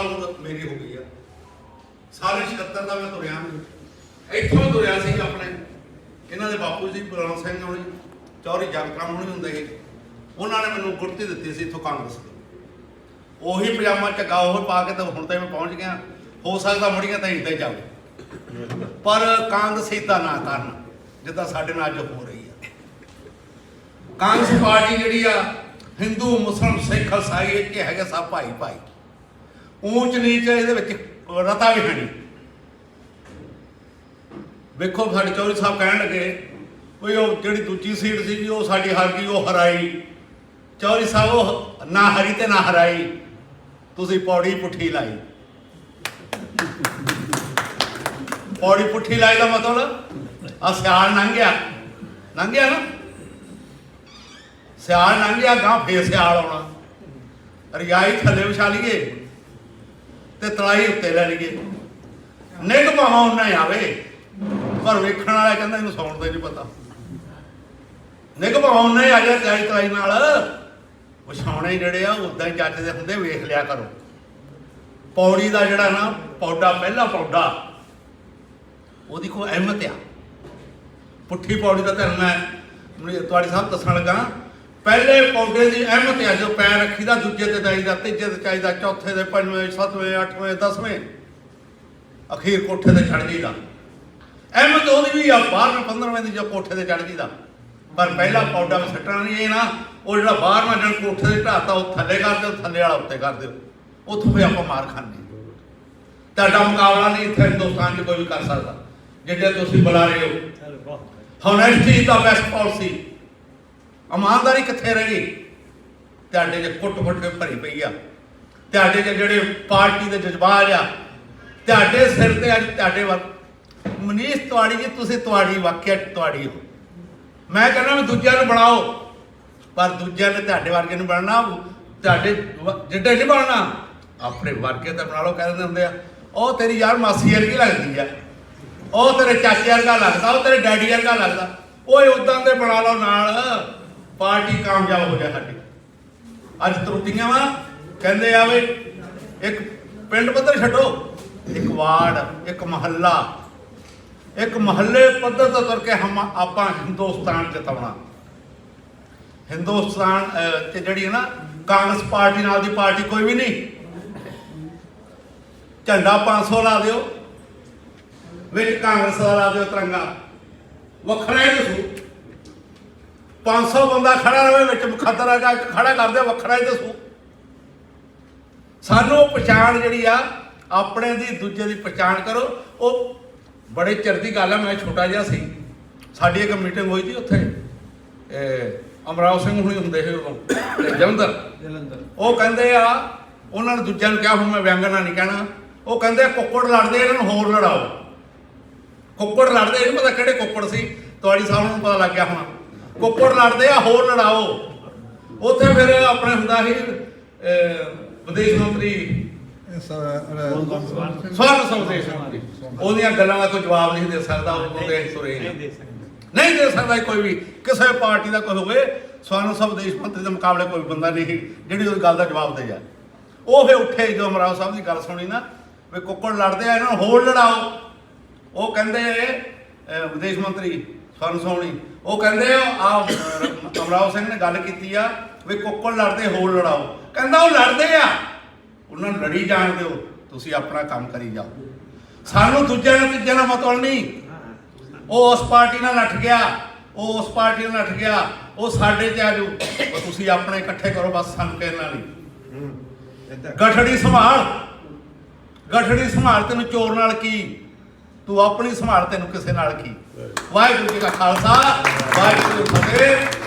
ਸਾਲ ਉਮਰ ਮੇਰੀ ਹੋ ਗਈ ਆ। ਸਾਰੇ 76 ਦਾ ਮੈਂ ਤੁਰਿਆ ਨਹੀਂ ਇੱਥੋਂ ਤੁਰਿਆ ਸੀ ਆਪਣੇ। ਇਹਨਾਂ ਦੇ ਬਾਪੂ ਜੀ ਬਲਵੰਤ ਸਿੰਘ ਹੋਣੀ ਚੌਰੀ ਜਗਤਰਾਮ ਹੋਣੀ ਹੁੰਦੇ ਸੀ। ਉਹਨਾਂ ਨੇ ਮੈਨੂੰ ਗੁਰਤੀ ਦਿੱਤੀ ਸੀ ਇੱਥੋਂ ਕਾਂਗਰਸ ਦੀ ਉਹੀ ਪਜਾਮਾ ਚੱਗਾ ਉਹ ਪਾ ਕੇ ਤਾਂ ਹੁਣ ਤਾਂ ਮੈਂ ਪਹੁੰਚ ਗਿਆ। ਹੋ ਸਕਦਾ ਮੁੜੀਆਂ ਤਾਂ ਇੱਦਾਂ ਹੀ ਜਾਵੇ ਪਰ ਕਾਂਗਰਸ ਇਦਾਂ ਨਾ ਕਰਨ, ਜਿੱਦਾਂ ਸਾਡੇ ਨਾਲ ਅੱਜ ਹੋ ਰਹੀ ਆ। ਕਾਂਗਰਸ ਪਾਰਟੀ ਜਿਹੜੀ ਆ, ਹਿੰਦੂ, ਮੁਸਲਮ, ਸਿੱਖ, ਇਸਾਈ, ਇਹ ਹੈਗੇ ਸਭ ਭਾਈ ਭਾਈ ਊਂਚ ਨੀਚ ਇਹਦੇ ਵਿੱਚ ਰਤਾ ਵੀ ਹੈ ਵੇਖੋ, ਸਾਡੇ ਚੌਰੀ ਸਾਹਿਬ ਕਹਿਣ ਲੱਗੇ ਕੋਈ ਉਹ ਜਿਹੜੀ ਦੂਜੀ ਸੀਟ ਸੀ ਉਹ ਸਾਡੀ ਹਾਰ ਗਈ, ਉਹ ਹਰਾਈ। ਚੌਰੀ ਸਾਹਿਬ, ਉਹ ਨਾ ਹਰੀ ਤੇ ਨਾ ਹਰਾਈ। ਤੁਸੀਂ ਪੌੜੀ ਪੁੱਠੀ ਲਾਈ। ਪੌੜੀ ਪੁੱਠੀ ਲਾਈ ਦਾ ਮਤਲਬ ਆ ਸਿਆਲ ਲੰਘ ਗਿਆ। ਲੰਘ ਗਿਆ ਨਾ? ਸਿਆਲ ਲੰਘ ਗਿਆ ਗਾਂ ਫੇਰ ਸਿਆਲ ਆਉਣਾ। ਰਜਾਈ ਥੱਲੇ ਵਿਛਾ ਲਈਏ। ਤੇ ਤਲਾਈ ਉੱਤੇ ਲੈ ਲਈਏ। ਨਿੱਘ ਭਾਵਾਂ ਉਹਨਾਂ ਹੀ ਆਵੇ। ਪਰ ਵੇਖਣ ਵਾਲਾ ਕਹਿੰਦਾ ਇਹਨੂੰ ਸੌਣ ਦਾ ਨਹੀਂ ਪਤਾ। ਨਿੱਘ ਭਾਵਾਂ ਉਹਨਾਂ ਹੀ ਆ ਜਾ ਤਲਾਈ ਤਲਾਈ ਨਾਲ। ਵਿਛਾਉਣੇ ਜਿਹੜੇ ਆ, ਉਦਾਂ ਹੀ ਜੱਜਦੇ ਹੁੰਦੇ ਵੇਖ ਲਿਆ ਕਰੋ। ਪੌੜੀ ਦਾ ਜਿਹੜਾ ਨਾ, ਪੌਡਾ, ਪਹਿਲਾ ਪੌਡਾ ਉਹਦੀ ਕੋਈ ਅਹਿਮਤ ਆ। ਪੁੱਠੀ ਪੌੜੀ ਦਾ ਧਰਮ ਹੈ। ਮੈਨੂੰ ਤੁਹਾਡੇ ਸਾਹਿਬ ਦੱਸਣ ਲੱਗਾ। ਪਹਿਲੇ ਪੌਡੇ ਦੀ ਅਹਿਮਤ ਆ ਜੋ ਪੈਰ ਰੱਖੀਦਾ ਦੂਜੇ ਤੇ ਚਾਹੀਦਾ ਤੀਜੇ ਤੇ ਚਾਹੀਦਾ ਚੌਥੇ ਤੇ ਪੰਜਵੇਂ ਸੱਤਵੇਂ ਅੱਠਵੇਂ ਦਸਵੇਂ ਅਖੀਰ ਕੋਠੇ ਤੇ ਚੜ ਜੀਦਾ ਅਹਿਮਤ ਉਹਦੀ ਵੀ ਆ 12ਵੇਂ 15ਵੇਂ ਦੀ ਜੋ ਕੋਠੇ ਤੇ ਚੜ ਜੀਦਾ ਪਰ ਪਹਿਲਾ ਪੌਡਾ ਸੱਟਣਾ ਨਹੀਂ ਇਹ ਨਾ ਉਹ ਜਿਹੜਾ 12ਵਾਂ ਜਣ ਕੋਠੇ ਤੇ ਢਾਤਾ ਉਹ ਥੱਲੇ ਕਰ ਦਿਓ ਥੱਲੇ ਵਾਲਾ ਉੱਤੇ ਕਰ ਦਿਓ। ਉੱਥੋਂ ਵੀ ਆਪਾਂ ਮਾਰ ਖਾਂਦੇ ਤੁਹਾਡਾ ਮੁਕਾਬਲਾ ਨਹੀਂ ਇੱਥੇ ਹਿੰਦੁਸਤਾਨ 'ਚ ਕੋਈ ਵੀ ਕਰ ਸਕਦਾ। ਜਿਹੜੇ ਤੁਸੀਂ ਬੁਲਾ ਰਹੇ ਹੋ। Honesty is the best policy ਇਮਾਨਦਾਰੀ ਕਿੱਥੇ ਰਹਿ ਗਈ? ਤੁਹਾਡੇ 'ਚ ਕੁੱਟ ਫੁੱਟ ਕੇ ਭਰੀ ਪਈ ਆ। ਤੁਹਾਡੇ 'ਚ ਜਿਹੜੇ ਪਾਰਟੀ ਦੇ ਜਜ਼ਬਾਤ ਆ, ਤੁਹਾਡੇ ਸਿਰ ਤੇ ਅੱਜ ਤੁਹਾਡੇ ਵੱਲ ਮਨੀਸ਼ ਤੁਹਾਡੀ ਜੀ, ਤੁਸੀਂ ਤੁਹਾਡੀ ਵਾਕਿਆ ਤੁਹਾਡੀ ਹੋ। ਮੈਂ ਕਹਿੰਦਾ ਵੀ ਦੂਜਿਆਂ ਨੂੰ ਬਣਾਓ, ਪਰ ਦੂਜਿਆਂ ਨੇ ਤੁਹਾਡੇ ਵਰਗੇ ਨੂੰ ਬਣਨਾ ਤੁਹਾਡੇ ਵ- ਜਿੱਡੇ ਨਹੀਂ ਬਣਨਾ, ਆਪਣੇ ਵਰਗੇ ਤਾਂ ਬਣਾ ਲਓ ਕਹਿੰਦੇ ਹੁੰਦੇ ਆ। ਉਹ ਤੇਰੀ ਯਾਰ ਮਾਸੀ ਵਰਗੀ ਲੱਗਦੀ ਆ। ਉਹ ਤੇਰੇ ਚਾਚੇ ਵਰਗਾ ਲੱਗਦਾ, ਉਹ ਤੇਰੇ ਡੈਡੀ ਵਰਗਾ ਲੱਗਦਾ। ਓਏ ਉਦਾਂ ਦੇ ਬਣਾ ਲਓ ਨਾਲ। ਪਾਰਟੀ ਕਾਮਯਾਬ ਹੋ ਜਾ ਸਾਡੀ। ਅੱਜ ਤਰੁੱਟੀਆਂ ਵਾ ਕਹਿੰਦੇ ਆ ਵੀ ਇੱਕ ਪਿੰਡ ਪੱਧਰ ਛੱਡੋ ਇੱਕ ਵਾਰਡ ਇੱਕ ਮਹੱਲਾ। ਇੱਕ ਮਹੱਲੇ ਪੱਧਰ ਤੋਂ ਤੁਰ ਕੇ ਹਮ ਆਪਾਂ ਹਿੰਦੁਸਤਾਨ ਜਿਤਾਉਣਾ। ਹਿੰਦੁਸਤਾਨ ਅਹ, ਤੇ ਜਿਹੜੀ ਹੈ ਨਾ ਕਾਂਗਰਸ ਪਾਰਟੀ ਨਾਲ ਦੀ ਪਾਰਟੀ ਕੋਈ ਵੀ ਨਹੀਂ। ਝੰਡਾ 500 ਲਾ ਦਿਓ ਵਿੱਚ ਕਾਂਗਰਸ ਦਾ ਲਾ ਦਿਓ ਤਿਰੰਗਾ। ਵੱਖਰਾ ਹੀ ਦੱਸੋ। 500 ਬੰਦਾ ਖੜਾ ਰਵੇ ਵਿੱਚ ਮੁਖੱਦਰ ਆ ਕੇ ਖੜਾ ਕਰ ਦਿਓ ਵੱਖਰਾ ਹੀ ਦੱਸੋ। ਸਾਨੂੰ ਪਛਾਣ ਜਿਹੜੀ ਆ ਆਪਣੇ ਦੀ ਦੂਜੇ ਦੀ ਪਛਾਣ ਕਰੋ। ਉਹ ਬੜੇ ਚਿਰ ਦੀ ਗੱਲ ਆ ਮੈਂ ਛੋਟਾ ਜਿਹਾ ਸੀ। ਸਾਡੀ ਇੱਕ ਮੀਟਿੰਗ ਹੋਈ ਸੀ ਉੱਥੇ। ਇਹ ਅਮਰਾਵ ਸਿੰਘ ਹੁਣੀ ਹੁੰਦੇ ਸੀ ਉਦੋਂ। ਜਲੰਧਰ। ਜਲੰਧਰ। ਉਹ ਕਹਿੰਦੇ ਆ ਉਹਨਾਂ ਨੇ ਦੂਜਿਆਂ ਨੂੰ ਕਿਹਾ ਹੁਣ ਮੈਂ ਵਿਅੰਗਨਾ ਨਹੀਂ ਕਹਿਣਾ। ਉਹ ਕਹਿੰਦੇ ਕੁੱਕੜ ਲੜਦੇ ਇਹਨਾਂ ਨੂੰ ਹੋਰ ਲੜਾਓ। ਕੁੱਕੜ ਲੜਦੇ ਇਹਨੂੰ ਪਤਾ ਕਿਹੜੇ ਕੁੱਕੜ ਸੀ? ਤੁਹਾਡੀ ਸਾਹਿਬ ਨੂੰ ਪਤਾ ਲੱਗ ਗਿਆ ਹੁਣ। ਕੁੱਕੜ ਲੜਦੇ ਆ ਹੋਰ ਲੜਾਓ। ਉੱਥੇ ਫਿਰ ਆਪਣੇ ਹੁੰਦਾ ਸੀ ਵਿਦੇਸ਼ ਮੰਤਰੀ ਸਵਾਲ ਸੰਦੇਸ਼ ਉਹਦੀਆਂ ਗੱਲਾਂ ਦਾ ਕੋਈ ਜਵਾਬ ਨਹੀਂ ਦੇ ਸਕਦਾ ਉਹ ਦੇ ਸੁਰੇ ਨਹੀਂ ਦੇ ਸਕਦੇ। ਕੋਈ ਵੀ। ਕਿਸੇ ਪਾਰਟੀ ਦਾ ਕੋਈ ਹੋਵੇ ਸਵਾਨੂੰ ਸਭ ਦੇਸ਼ ਮੰਤਰੀ ਦੇ ਮੁਕਾਬਲੇ ਕੋਈ ਬੰਦਾ ਨਹੀਂ ਜਿਹੜੀ ਉਸ ਗੱਲ ਦਾ ਜਵਾਬ ਦੇ ਜਾ ਉਹ ਫੇ ਉੱਠੇ ਜਦੋਂ ਅਮਰਾਵ ਸਾਹਿਬ ਦੀ ਗੱਲ ਸੁਣੀ ਨਾ ਵੀ ਕੁੱਕੜ ਲੜਦੇ ਆ ਇਹਨਾਂ ਨੂੰ ਹੋਰ ਲੜਾਓ। ਉਹ ਕਹਿੰਦੇ ਵਿਦੇਸ਼ ਮੰਤਰੀ ਸਵਾਨੂੰ ਸੋਹਣੀ ਉਹ ਕਹਿੰਦੇ ਆ ਅਮਰਾਵ ਸਿੰਘ ਨੇ ਗੱਲ ਕੀਤੀ ਆ ਵੀ ਕੁੱਕੜ ਲੜਦੇ ਹੋਰ ਲੜਾਓ। ਕਹਿੰਦਾ ਉਹ ਲੜਦੇ ਆ। ਉਹਨਾਂ ਨੂੰ ਲੜੀ ਜਾਣ ਦਿਓ। ਤੁਸੀਂ ਆਪਣਾ ਕੰਮ ਕਰੀ ਜਾਓ। ਸਾਨੂੰ ਦੂਜਿਆਂ ਨਾਲ ਤੀਜਿਆਂ ਨਾਲ ਮਤਲਬ ਨਹੀਂ। ਉਹ ਉਸ ਪਾਰਟੀ ਨਾਲ ਨੱਠ ਗਿਆ। ਉਹ ਉਸ ਪਾਰਟੀ ਨਾਲ ਨੱਠ ਗਿਆ। ਉਹ ਸਾਡੇ ਤੇ ਆਜੂ ਉਹ ਤੁਸੀਂ ਆਪਣੇ ਇਕੱਠੇ ਕਰੋ ਬਸ ਸਾਨੂੰ ਕਹਿਣ ਨਾਲ ਨਹੀਂ। ਗਠੜੀ ਸੰਭਾਲ। ਗਠੜੀ ਸੰਭਾਲ ਤੈਨੂੰ ਚੋਰ ਨਾਲ ਕੀ? ਤੂੰ ਆਪਣੀ ਸੰਭਾਲ ਤੈਨੂੰ ਕਿਸੇ ਨਾਲ ਕੀ? ਵਾਹਿਗੁਰੂ ਜੀ ਕਾ ਖਾਲਸਾ, ਵਾਹਿਗੁਰੂ ਜੀ ਕੀ ਫਤਿਹ।